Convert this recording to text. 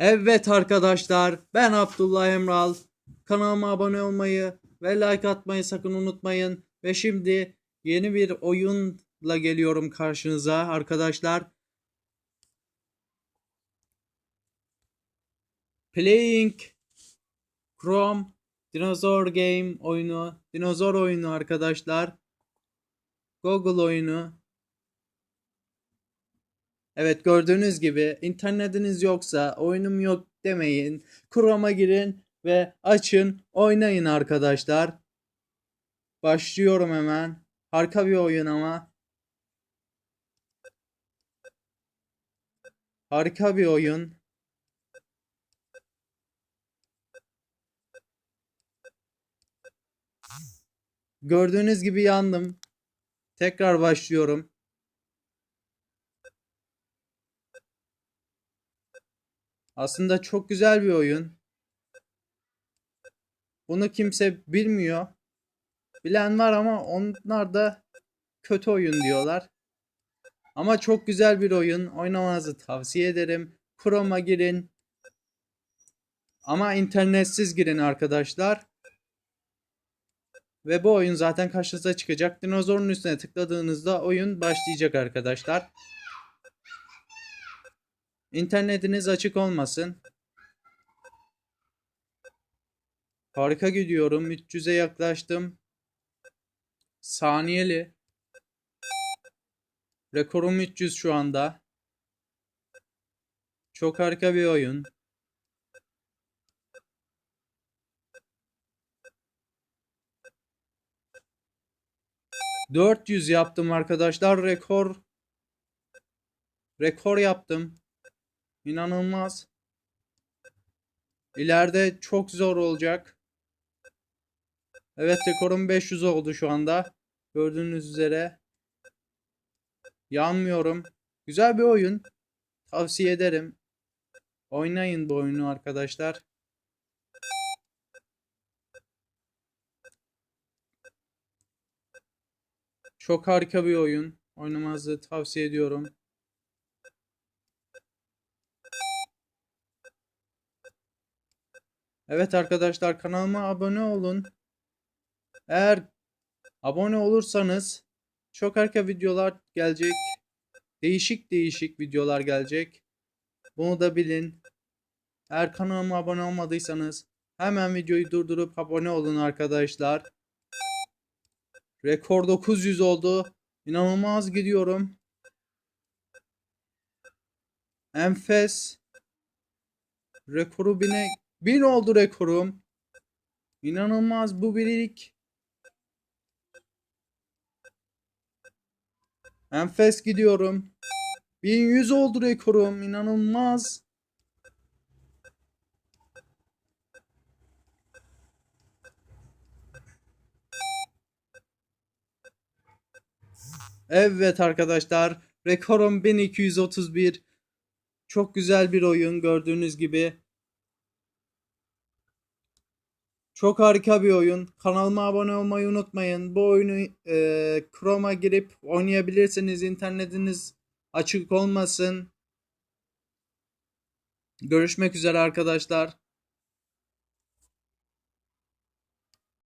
Evet arkadaşlar ben Abdullah Emral. Kanalıma abone olmayı ve like atmayı sakın unutmayın. Ve şimdi yeni bir oyunla geliyorum karşınıza arkadaşlar. Playing Chrome Dinozor Game oyunu. Dinozor oyunu arkadaşlar. Google oyunu. Evet gördüğünüz gibi internetiniz yoksa oyunum yok demeyin. Chrome'a girin ve açın oynayın arkadaşlar. Başlıyorum hemen. Harika bir oyun ama. Harika bir oyun. Gördüğünüz gibi yandım. Tekrar başlıyorum. Aslında çok güzel bir oyun. Bunu kimse bilmiyor. Bilen var ama onlar da kötü oyun diyorlar. Ama çok güzel bir oyun. Oynamanızı tavsiye ederim. Chrome'a girin. Ama internetsiz girin arkadaşlar. Ve bu oyun zaten karşınıza çıkacak. Dinozorun üstüne tıkladığınızda oyun başlayacak arkadaşlar. İnternetiniz açık olmasın. Harika gidiyorum. 300'e yaklaştım. Saniyeli. Rekorum 300 şu anda. Çok harika bir oyun. ...400 yaptım arkadaşlar. Rekor... Rekor yaptım. İnanılmaz. İleride çok zor olacak. Evet rekorum 500 oldu şu anda. Gördüğünüz üzere. Yanmıyorum. Güzel bir oyun. Tavsiye ederim. Oynayın bu oyunu arkadaşlar. Çok harika bir oyun. Oynamanızı tavsiye ediyorum. Evet arkadaşlar kanalıma abone olun. Eğer abone olursanız çok harika videolar gelecek. Değişik değişik videolar gelecek. Bunu da bilin. Eğer kanalıma abone olmadıysanız hemen videoyu durdurup abone olun arkadaşlar. Rekor 900 oldu. İnanılmaz gidiyorum. Enfes. Rekoru bine 1000 oldu rekorum. İnanılmaz bu birilik. Enfes gidiyorum. 1100 oldu rekorum. İnanılmaz. Evet arkadaşlar. Rekorum 1231. Çok güzel bir oyun gördüğünüz gibi. Çok harika bir oyun. Kanalıma abone olmayı unutmayın. Bu oyunu e, Chrome'a girip oynayabilirsiniz. İnternetiniz açık olmasın. Görüşmek üzere arkadaşlar.